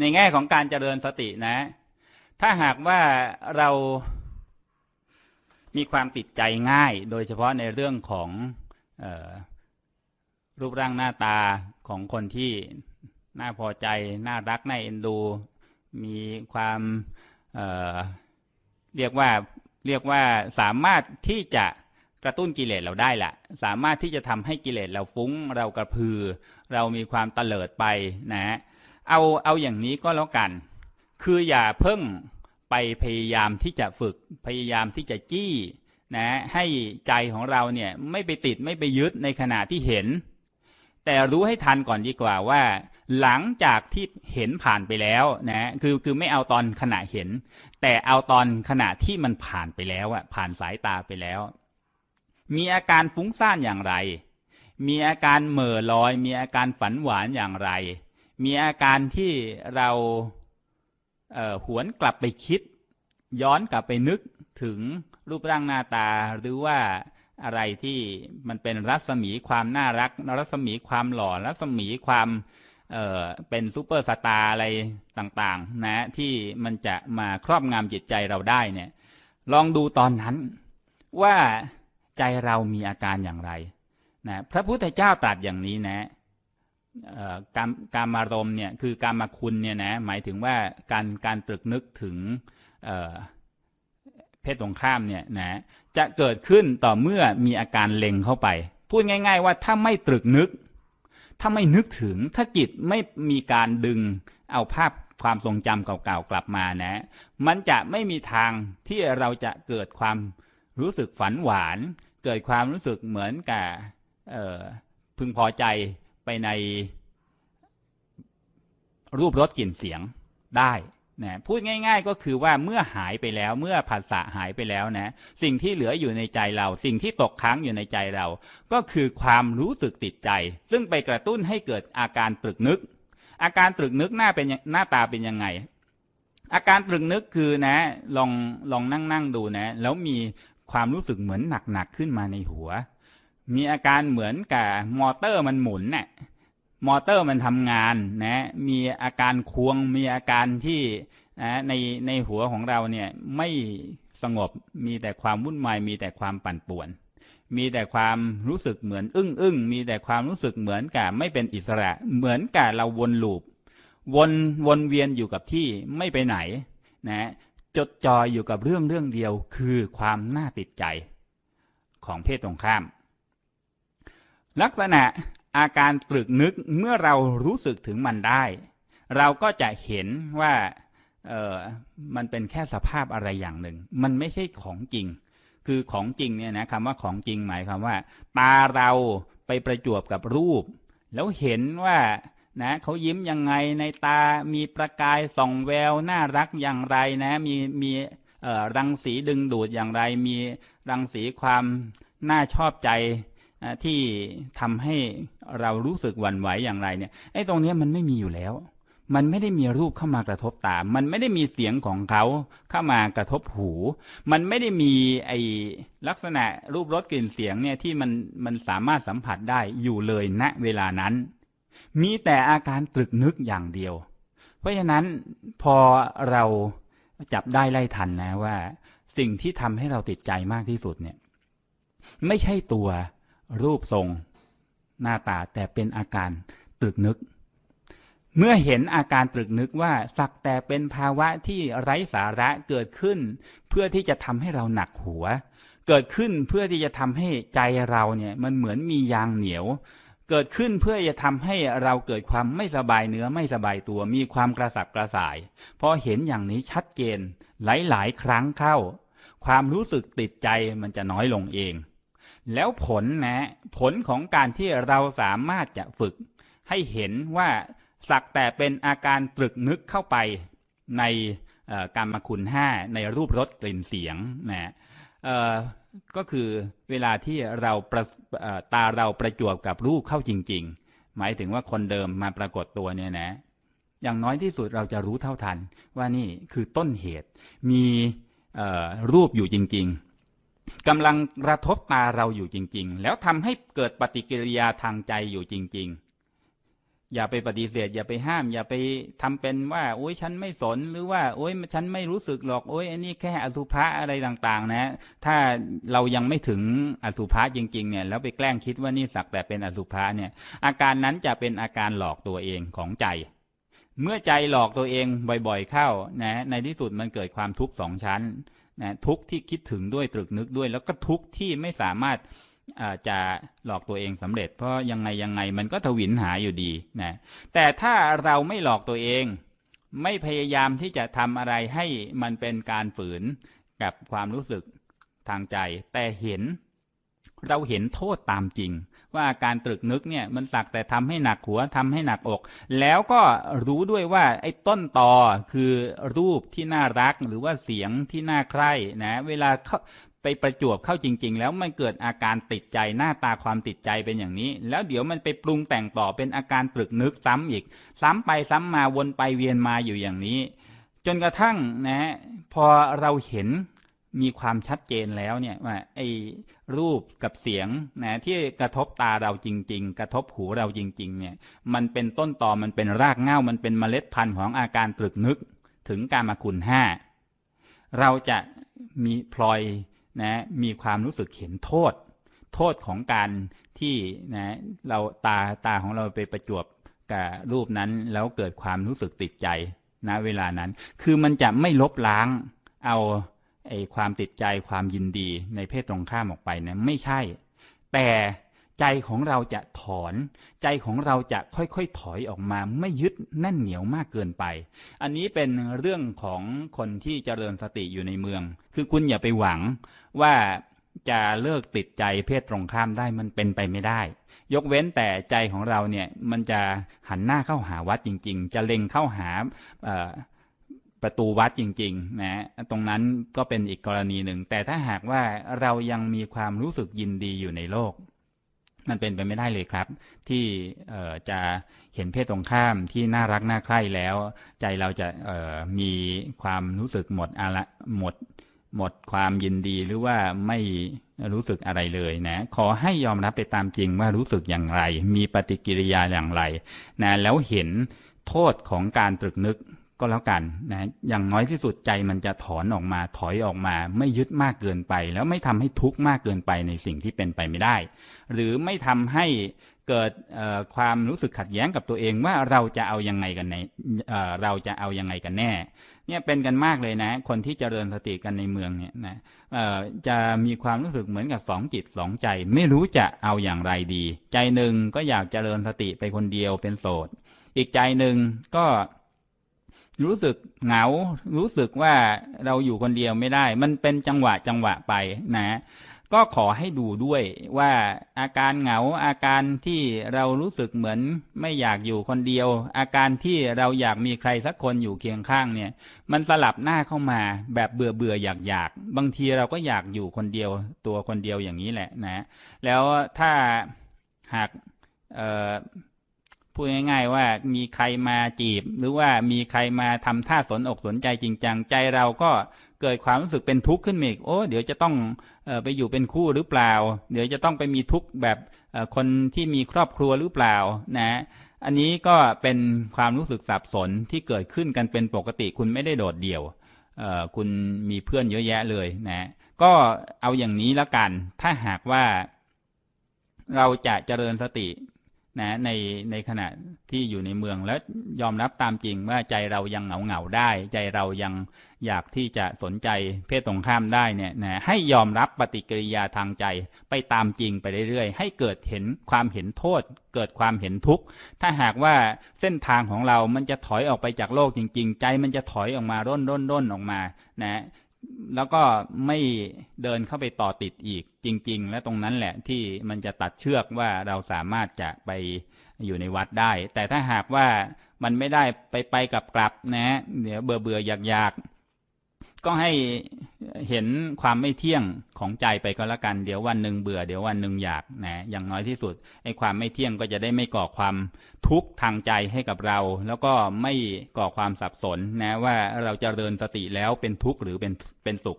ในแง่ของการเจริญสตินะ ถ้าหากว่าเรามีความติดใจง่าย โดยเฉพาะในเรื่องของออรูปร่างหน้าตาของคนที่น่าพอใจ น่ารัก น่าเอ็นดู มีความเเรียกว่าเรียกว่าสามารถที่จะกระตุ้นกิเลสเราได้แหละสามารถที่จะทำให้กิเลสเราฟุ้ง เรากระพือ เรามีความตลิดไปนะ เอาเอาอย่างนี้ก็แล้วกัน คืออย่าเพิ่งไปพยายามที่จะฝึกพยายามที่จะจี้นะให้ใจของเราเนี่ยไม่ไปติดไม่ไปยึดในขณะที่เห็น แต่รู้ให้ทันก่อนดีกว่าว่า หลังจากที่เห็นผ่านไปแล้วนะคือคือไม่เอาตอนขณะเห็น แต่เอาตอนขณะที่มันผ่านไปแล้วอะผ่านสายตาไปแล้ว มีอาการฟุ้งซ่านอย่างไร มีอาการเหม่อลอย มีอาการฝันหวานอย่างไร มีอาการที่เราเหวนกลับไปคิด ย้อนกลับไปนึกถึงรูปร่างหน้าตา หรือว่าอะไรที่มันเป็นรัศมีความน่ารัก รัศมีความหล่อ รัศมีความเเป็นซูเปอร์สตาร์อะไรต่างๆ นะ ที่มันจะมาครอบงำจิตใจเราได้เนี่ย ลองดูตอนนั้นว่าใจเรามีอาการอย่างไรนะพระพุทธเจ้าตรัสอย่างนี้นะ การการมารมเนี่ยคือการมาคุณเนี่ยนะหมายถึงว่าการการตรึกนึกถึงเพศตรงข้ามเนี่ยนะจะเกิดขึ้นต่อเมื่อมีอาการเล็งเข้าไป พูดง่าย ๆ ว่าถ้าไม่ตรึกนึก ถ้าไม่นึกถึงถ้าจิตไม่มีการดึงเอาภาพความทรงจำเก่าๆกลับมานะ มันจะไม่มีทางที่เราจะเกิดความรู้สึกฝันหวาน เกิดความรู้สึกเหมือนกับพึงพอใจ ไปในรูปรสกลิ่นเสียงได้นะพูดง่าย ๆ ก็คือว่าเมื่อหายไปแล้วเมื่อผัสสะหายไปแล้วนะ สิ่งที่เหลืออยู่ในใจเรา สิ่งที่ตกค้างอยู่ในใจเรา ก็คือความรู้สึกติดใจ ซึ่งไปกระตุ้นให้เกิดอาการตรึกนึก อาการตรึกนึกหน้าเป็นหน้าตาเป็นยังไง อาการตรึกนึกคือนะ ลองลองนั่งนั่งดูนะ แล้วมีความรู้สึกเหมือนหนักๆขึ้นมาในหัว มีอาการเหมือนกับมอเตอร์มันหมุนเนะ่ยมอเตอร์มันทำงานนะมีอาการควงมีอาการที่นะในในหัวของเราเนี่ยไม่สงบมีแต่ความวุ่นวายมีแต่ความปั่นป่วน มีแต่ความรู้สึกเหมือนอึ้งอึ้งมีแต่ความรู้สึกเหมือนกับไม่เป็นอิสระ เหมือนกับเราวนลูปวนวนเวียนอยู่กับที่ไม่ไปไหนนะจดจ่ออยู่กับเรื่องเรื่องเดียวคือความน่าติดใจของเพศตรงข้าม ลักษณะอาการตรึกนึกเมื่อเรารู้สึกถึงมันได้ เราก็จะเห็นว่าเออมันเป็นแค่สภาพอะไรอย่างหนึ่ง มันไม่ใช่ของจริง คือของจริงเนี่ยนะคำว่าของจริงหมายความว่า ตาเราไปประจวบกับรูป แล้วเห็นว่านะเขายิ้มยังไงในตามีประกายส่องแววน่ารักอย่างไรนะ มีมีรังสีดึงดูดอย่างไร มีรังสีความน่าชอบใจ ที่ทำให้เรารู้สึกหวั่นไหวอย่างไรเนี่ยไอ้ตรงนี้มันไม่มีอยู่แล้ว มันไม่ได้มีรูปเข้ามากระทบตา มันไม่ได้มีเสียงของเขาเข้ามากระทบหู มันไม่ได้มีไอ้ลักษณะรูปรสกลิ่นเสียงเนี่ยที่มันมันสามารถสัมผัสได้อยู่เลยณเวลานั้น มีแต่อาการตรึกนึกอย่างเดียว เพราะฉะนั้นพอเราจับได้ไล่ทันนะว่า สิ่งที่ทำให้เราติดใจมากที่สุดเนี่ย ไม่ใช่ตัว รูปทรง หน้าตาแต่เป็นอาการตรึกนึก เมื่อเห็นอาการตรึกนึกว่าสักแต่เป็นภาวะที่ไร้สาระเกิดขึ้น เพื่อที่จะทำให้เราหนักหัว เกิดขึ้นเพื่อที่จะทำให้ใจเราเนี่ยมันเหมือนมียางเหนียว เกิดขึ้นเพื่อจะทำให้เราเกิดความไม่สบายเนื้อไม่สบายตัว มีความกระสับกระส่ายพอเห็นอย่างนี้ชัดเจนหลายๆ ครั้งเข้า ความรู้สึกติดใจมันจะน้อยลงเอง แล้วผลนะผลของการที่เราสามารถจะฝึก ให้เห็นว่าสักแต่เป็นอาการตรึกนึกเข้าไปในกรรมคุณห้าในรูปรสกลิ่นเสียงนะก็คือเวลาที่เราตาเราประจวบกับรูปเข้าจริง ๆ หมายถึงว่าคนเดิมมาปรากฏตัวเนี่ยนะอย่างน้อยที่สุดเราจะรู้เท่าทันว่านี่คือต้นเหตุมีรูปอยู่จริง ๆ กำลังกระทบตาเราอยู่จริง ๆ แล้วทำให้เกิดปฏิกิริยาทางใจอยู่จริง ๆ อย่าไปปฏิเสธ อย่าไปห้าม อย่าไปทำเป็นว่า โอ้ยฉันไม่สนหรือว่า โอ้ยฉันไม่รู้สึกหรอกโอ้ยอันนี้แค่อสุภะอะไรต่าง ๆ นะ ถ้าเรายังไม่ถึงอสุภะจริง ๆ เนี่ย แล้วไปแกล้งคิดว่านี่สักแต่เป็นอสุภะเนี่ย อาการนั้นจะเป็นอาการหลอกตัวเองของใจ เมื่อใจหลอกตัวเองบ่อย ๆ เข้านะ ในที่สุดมันเกิดความทุกข์สองชั้น นะทุกที่คิดถึงด้วยตรึกนึกด้วย แล้วก็ทุกที่ไม่สามารถจะหลอกตัวเองสำเร็จ เพราะยังไงยังไงมันก็ทวินหาอยู่ดีนะแต่ถ้าเราไม่หลอกตัวเอง ไม่พยายามที่จะทำอะไรให้มันเป็นการฝืนกับความรู้สึกทางใจ แต่เห็น เราเห็นโทษตามจริง ว่าการตรึกนึกเนี่ยมันสักแต่ทำให้หนักหัวทำให้หนักอก แล้วก็รู้ด้วยว่าไอ้ต้นตอคือรูปที่น่ารักหรือว่าเสียงที่น่าใคร่นะเวลาเขาไปประจวบเข้าจริง ๆ แล้วมันเกิดอาการติดใจหน้าตาความติดใจเป็นอย่างนี้ แล้วเดี๋ยวมันไปปรุงแต่งต่อเป็นอาการตรึกนึกซ้ำอีก ซ้ำไปซ้ำมาวนไปเวียนมาอยู่อย่างนี้ จนกระทั่งนะพอเราเห็น มีความชัดเจนแล้วเนี่ยว่าไอ้รูปกับเสียงนะที่กระทบตาเราจริง ๆ กระทบหูเราจริง ๆ เนี่ยมันเป็นต้นตอมันเป็นรากเหง้ามันเป็นเมล็ดพันธุ์ของอาการตรึกนึกถึงการมาคุณห้าเราจะมีพลอยนะมีความรู้สึกเห็นโทษ โทษของการที่นะเราตาตาของเราไปประจวบกับรูปนั้นแล้วเกิดความรู้สึกติดใจนะเวลานั้น คือมันจะไม่ลบล้างเอา ไอ้ความติดใจความยินดีในเพศตรงข้ามออกไปนะไม่ใช่ แต่ใจของเราจะถอน ใจของเราจะค่อยๆถอยออกมาไม่ยึดแน่นเหนียวมากเกินไป อันนี้เป็นเรื่องของคนที่เจริญสติอยู่ในเมือง คือคุณอย่าไปหวังว่าจะเลิกติดใจเพศตรงข้ามได้มันเป็นไปไม่ได้ ยกเว้นแต่ใจของเราเนี่ยมันจะหันหน้าเข้าหาวัดจริง ๆ จะเล็งเข้าหา ประตูวัดจริงๆนะตรงนั้นก็เป็นอีกกรณีหนึ่ง แต่ถ้าหากว่าเรายังมีความรู้สึกยินดีอยู่ในโลก มันเป็นไปไม่ได้เลยครับ ที่จะเห็นเพศตรงข้ามที่น่ารักน่าใคร่แล้ว ใจเราจะมีความรู้สึกหมดอะไรหมดหมดความยินดีหรือว่าไม่รู้สึกอะไรเลยนะ ขอให้ยอมรับไปตามจริงว่ารู้สึกอย่างไร มีปฏิกิริยาอย่างไรนะแล้วเห็นโทษของการตรึกนึก ก็แล้วกันนะอย่างน้อยที่สุดใจมันจะถอนออกมาถอยออกมา ไม่ยึดมากเกินไป แล้วไม่ทำให้ทุกข์มากเกินไปในสิ่งที่เป็นไปไม่ได้ หรือไม่ทำให้เกิดความรู้สึกขัดแย้งกับตัวเองว่าเราจะเอายังไงกันในเราจะเอายังไงกันแน่ เนี่ยเป็นกันมากเลยนะ คนที่เจริญสติกันในเมืองเนี่ยนะจะมีความรู้สึกเหมือนกับสองจิตสองใจ ไม่รู้จะเอาอย่างไรดี ใจหนึ่งก็อยากเจริญสติไปคนเดียวเป็นโสด อีกใจหนึ่งก็ รู้สึกเหงา รู้สึกว่าเราอยู่คนเดียวไม่ได้ มันเป็นจังหวะจังหวะไปนะ ก็ขอให้ดูด้วยว่าอาการเหงาอาการที่เรารู้สึกเหมือนไม่อยากอยู่คนเดียว อาการที่เราอยากมีใครสักคนอยู่เคียงข้างเนี่ย มันสลับหน้าเข้ามาแบบเบื่อเบื่ออยากอยากบางทีเราก็อยากอยู่คนเดียวตัวคนเดียวอย่างนี้แหละนะ แล้วถ้าหากเอ่อ พูดง่ายๆว่ามีใครมาจีบ หรือว่ามีใครมาทำท่าสนอกสนใจจริงจังใจเราก็เกิดความรู้สึกเป็นทุกข์ขึ้นมาอีกโอ้เดี๋ยวจะต้องออไปอยู่เป็นคู่หรือเปล่า เดี๋ยวจะต้องไปมีทุกข์แบบคนที่มีครอบครัวหรือเปล่านะอันนี้ก็เป็นความรู้สึกสับสนที่เกิดขึ้นกันเป็นปกติคุณไม่ได้โดดเดี่ยวคุณมีเพื่อนเยอะแยะเลยนะก็เอาอย่างนี้แล้วกัน ถ้าหากว่าเราจะเจริญสติ นะในในขณะที่อยู่ในเมืองแล้วยอมรับตามจริงว่าใจเรายังเหงาเหงาได้ ใจเรายังอยากที่จะสนใจเพศตรงข้ามได้เนี่ยนะให้ยอมรับปฏิกิริยาทางใจไปตามจริงไปเรื่อยๆ ให้เกิดเห็นความเห็นโทษ เกิดความเห็นทุกข์ถ้าหากว่าเส้นทางของเรามันจะถอยออกไปจากโลกจริง ๆ ใจมันจะถอยออกมาร่นร่นร่นออกมานะ แล้วก็ไม่เดินเข้าไปต่อติดอีกจริง ๆ และตรงนั้นแหละที่มันจะตัดเชือกว่าเราสามารถจะไปอยู่ในวัดได้ แต่ถ้าหากว่ามันไม่ได้ไปไปกลับกลับนะเดี๋ยวเบื่อเบื่ออยากอยากก็ให้ เห็นความไม่เที่ยงของใจไปก็แล้วกันเดี๋ยววันหนึ่งเบื่อเดี๋ยววันหนึ่งอยากนะอย่างน้อยที่สุดไอ้ความไม่เที่ยงก็จะได้ไม่ก่อความทุกข์ทางใจให้กับเรา แล้วก็ไม่ก่อความสับสนนะว่าเราจะเริญสติแล้วเป็นทุกข์หรือเป็นเป็นสุข